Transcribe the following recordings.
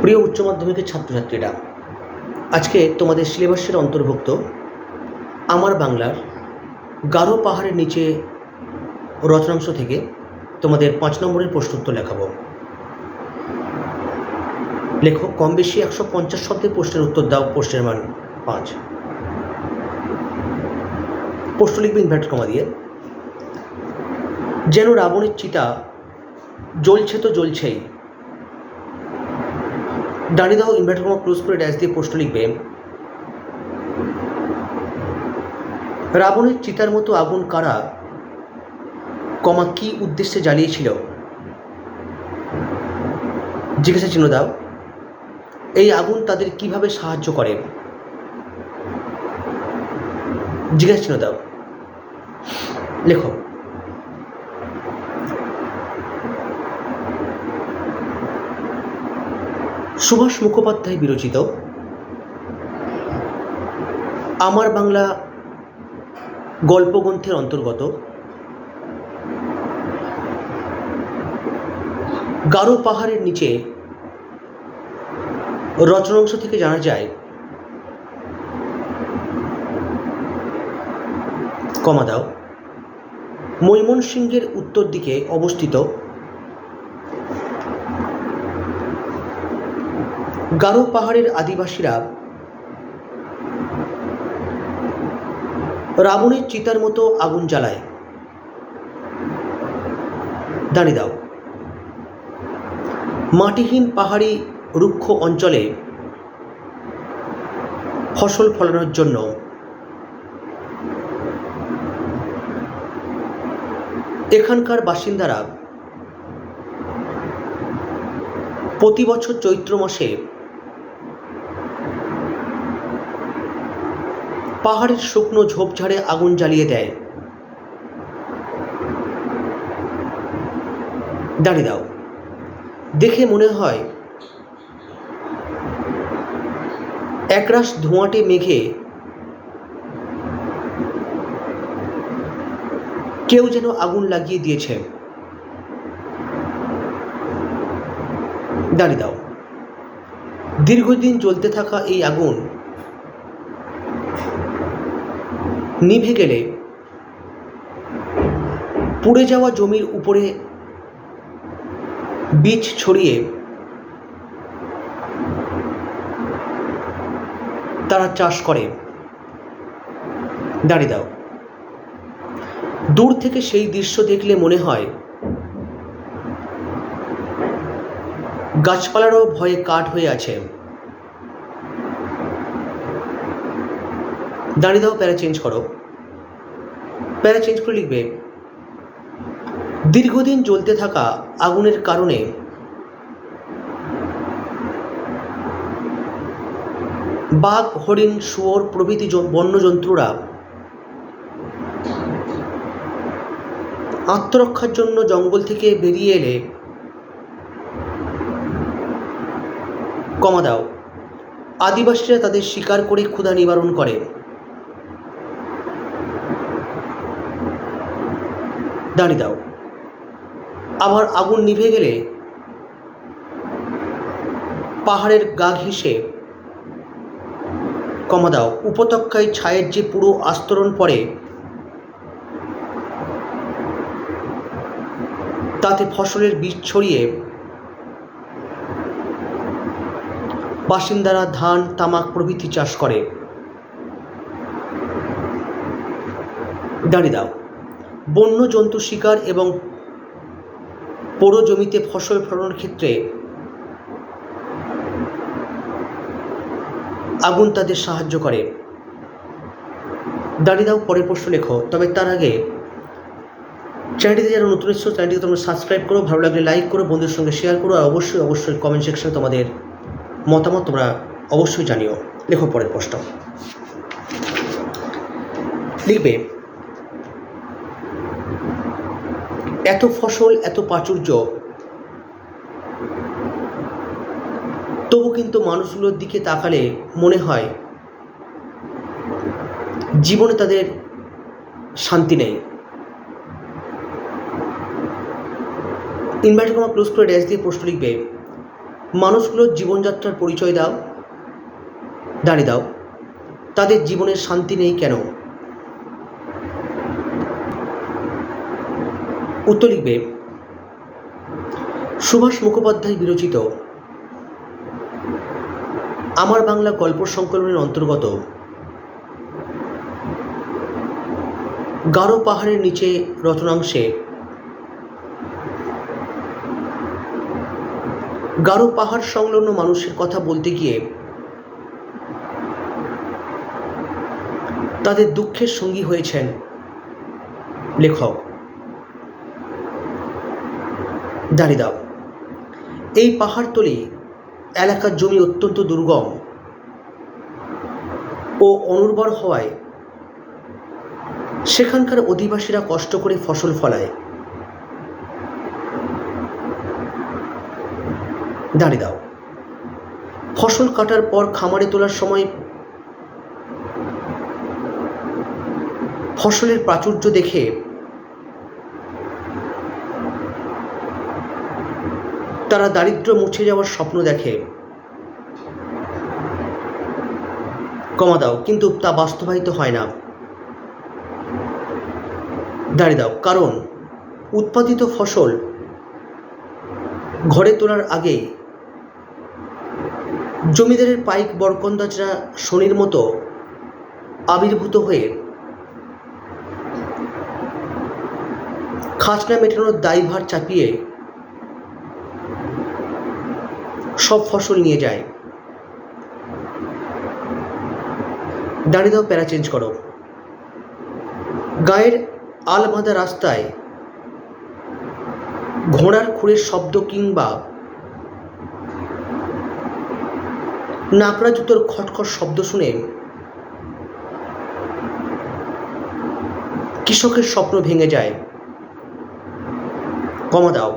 প্রিয় উচ্চ মাধ্যমিকের ছাত্রছাত্রীরা, আজকে তোমাদের সিলেবাসের অন্তর্ভুক্ত আমার বাংলার গারো পাহাড়ের নিচে রচনাংশ থেকে তোমাদের পাঁচ নম্বরের প্রশ্নোত্তর লেখাবো। লেখক কম বেশি একশো পঞ্চাশ শব্দের প্রশ্নের উত্তর দাও, প্রশ্নের মান পাঁচ। প্রশ্ন লিখবে ইনভার্ট কমা দিয়ে। যেন রাবণের চিতা জ্বলছে তো জ্বলছেই দাঁড়িয়ে দাও, ইনভার্টার কমা ক্লোজ করে ড্যাশ দিয়ে প্রশ্ন লিখবে। রাবণের চিতার মতো আগুন কারা কমা কি উদ্দেশ্যে জ্বালিয়েছিল? জিজ্ঞাসা চিহ্ন দাও। এই আগুন তাদের কীভাবে সাহায্য করে? জিজ্ঞাসা চিহ্ন দাও। লেখো। সুভাষ মুখোপাধ্যায় বিরচিত আমার বাংলা গল্পগ্রন্থের অন্তর্গত গারো পাহাড়ের নিচে রচনাংশ থেকে জানা যায়, কমা দাও, ময়মনসিংহের উত্তর দিকে অবস্থিত গারো পাহাড়ের আদিবাসীরা রাবণের চিতার মতো আগুন জ্বালায়। দাঁড়িয়ে দাও। মাটিহীন পাহাড়ি রুক্ষ অঞ্চলে ফসল ফলানোর জন্য এখানকার বাসিন্দারা প্রতি বছর চৈত্র মাসে পাহাড়ের শুকনো ঝোপঝাড়ে আগুন জ্বালিয়ে দেয়। দাঁড়িয়ে দাও। দেখে মনে হয় একরাশ ধোঁয়াটে মেঘে কেউ যেন আগুন লাগিয়ে দিয়েছে। দাঁড়িয়ে দাও। দীর্ঘদিন চলতে থাকা এই আগুন নিভে গেলে পুড়ে যাওয়া জমির উপরে বীজ ছড়িয়ে তারা চাষ করে। দাঁড়িয়ে দাও। দূর থেকে সেই দৃশ্য দেখলে মনে হয় গাছপালারও ভয়ে কাঠ হয়ে আছে। দাঁড়িয়ে দাও, প্যারা চেঞ্জ করো। প্যারা চেঞ্জ করে লিখবে, দীর্ঘদিন জ্বলতে থাকা আগুনের কারণে বাঘ, হরিণ, শুয়োর প্রভৃতি বন্যজন্তুরা আত্মরক্ষার জন্য জঙ্গল থেকে বেরিয়ে এলে কমা দাও। আদিবাসীরা তাদের শিকার করে ক্ষুধা নিবারণ করে। দাঁড়িয়ে দাও। আবার আগুন নিভে গেলে পাহাড়ের গা ঘেঁষে কমা দাও। উপত্যকায় ছায়ের যে পুরো আস্তরণ পড়ে, তাতে ফসলের বীজ ছড়িয়ে বাসিন্দারা ধান, তামাক প্রভৃতি চাষ করে। দাঁড়িয়ে দাও। বন্য জন্তু শিকার এবং পোড়ো জমিতে ফসল ফলানোর ক্ষেত্রে আগুন তাদের সাহায্য করে। দাঁড়িয়ে দাও, পরের প্রশ্ন লেখো। তবে তার আগে চ্যানেলটিতে যারা নতুন এসছো, চ্যানেলটিকে তোমরা সাবস্ক্রাইব করো, ভালো লাগলে লাইক করো, বন্ধুদের সঙ্গে শেয়ার করো, আর অবশ্যই অবশ্যই কমেন্ট সেকশনে তোমাদের মতামত তোমরা অবশ্যই জানিও। লেখো পরের প্রশ্ন। লিখবে এত ফসল, এত প্রাচুর্য। তবু কিন্তু মানুষগুলোর দিকে তাকালে মনে হয়, জীবনে তাদের শান্তি নেই। ইনভার্টার কমা ক্লোজ করে ড্যাশ দিয়ে প্রশ্ন লিখবে, মানুষগুলোর জীবনযাত্রার পরিচয় দাও, দাঁড়িয়ে দাও। তাদের জীবনের শান্তি নেই কেন? উত্তর লিখবে, সুভাষ মুখোপাধ্যায় বিরচিত, আমার বাংলা গল্প সংকলনের অন্তর্গত, গারো পাহাড়ের নিচে রচনাংশে, গারো পাহাড় সংলগ্ন মানুষের কথা বলতে গিয়ে, তাদের দুঃখের সঙ্গী হয়েছেন লেখক। দাঁড়িয়ে দাও। এই পাহাড়তলি এলাকার জমি অত্যন্ত দুর্গম ও অনুর্বর হওয়ায় সেখানকার অধিবাসীরা কষ্ট করে ফসল ফলায়। দাঁড়িয়ে দাও। ফসল কাটার পর খামারে তোলার সময় ফসলের প্রাচুর্য দেখে তারা দারিদ্র মুছে যাওয়ার স্বপ্ন দেখে। কমা দাও, কিন্তু তা বাস্তবায়িত হয় না। দাঁড়িয়ে দাও, কারণ উৎপাদিত ফসল ঘরে তোলার আগে জমিদারের পাইক বরকন্দাজরা শনির মতো আবির্ভূত হয়ে খাজনা মেটানোর দায়ভার চাপিয়ে সব ফসল নিয়ে যায়। দাঁড়িয়ে দাও প্যারা চেঞ্জ করো। গায়ের আলমাদা রাস্তায় ঘোড়ার খুঁড়ের শব্দ কিংবা নাকড়া জুতোর খটখট শব্দ শুনে কৃষকের স্বপ্ন ভেঙে যায়। কমা দাও।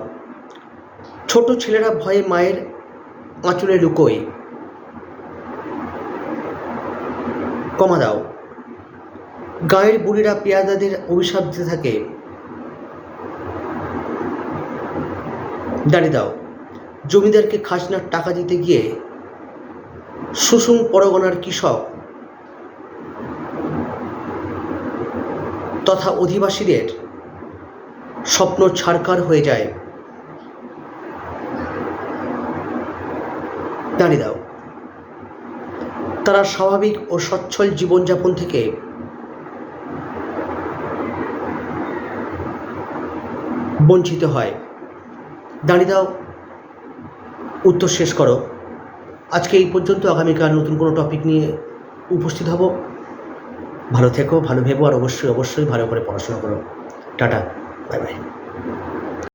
ছোট ছেলেরা ভয়ে মায়ের আঁচলে লুকোয়। কমা দাও। গায়ের বুড়িরা পেয়াদাদের অভিশাপ দিতে থাকে। দাঁড়িয়ে দাও। জমিদারকে খাজনার টাকা দিতে গিয়ে সুসুম পরগনার কৃষক তথা অধিবাসীদের স্বপ্ন ছাড়কার হয়ে যায়। দাঁড়িয়ে দাও। তারা স্বাভাবিক ও সচ্ছল জীবনযাপন থেকে বঞ্চিত হয়। দাঁড়িয়ে দাও। উত্তর শেষ করো। আজকে এই পর্যন্ত আগামীকাল নতুন কোনো টপিক নিয়ে উপস্থিত হব। ভালো থেকো, ভালো ভেবো, আর অবশ্যই অবশ্যই ভালো করে পড়াশোনা করো। Tata, bye bye.